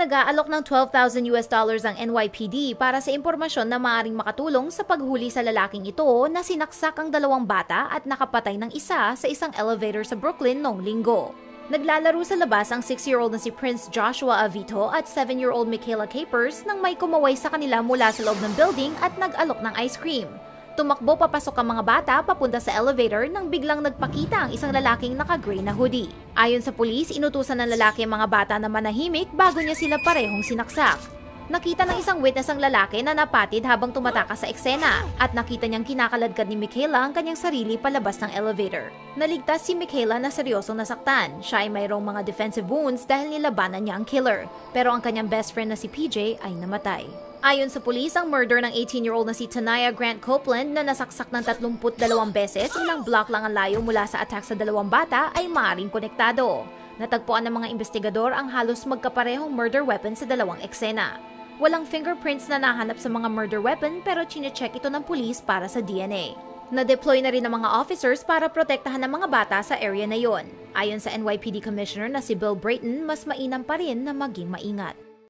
Nag-aalok ng 12,000 US dollars ang NYPD para sa impormasyon na maaring makatulong sa paghuli sa lalaking ito na sinaksak ang dalawang bata at nakapatay ng isa sa isang elevator sa Brooklyn noong linggo. Naglalaro sa labas ang 6-year-old na si Prince Joshua Avito at 7-year-old Michaela Capers nang may kumaway sa kanila mula sa loob ng building at nag-alok ng ice cream. Tumakbo papasok ang mga bata papunta sa elevator nang biglang nagpakita ang isang lalaking naka-gray na hoodie. Ayon sa pulis, inutusan ng lalaki ang mga bata na manahimik bago niya sila parehong sinaksak. Nakita ng isang witness ang lalaki na napatid habang tumatakas sa eksena at nakita niyang kinakaladkad ni Michaela ang kanyang sarili palabas ng elevator. Naligtas si Michaela na seryosong nasaktan. Siya ay mayroong mga defensive wounds dahil nilabanan niya ang killer. Pero ang kanyang best friend na si PJ ay namatay. Ayon sa pulis, ang murder ng 18-year-old na si Tanaya Grant Copeland na nasaksak ng 32 beses ilang block lang ang layo mula sa attack sa dalawang bata ay maaaring konektado. Natagpuan ng mga investigador ang halos magkaparehong murder weapon sa dalawang eksena. Walang fingerprints na nahanap sa mga murder weapon pero chinecheck ito ng pulis para sa DNA. Na-deploy na rin ng mga officers para protektahan ng mga bata sa area na yon. Ayon sa NYPD Commissioner na si Bill Brayton, mas mainam pa rin na maging maingat.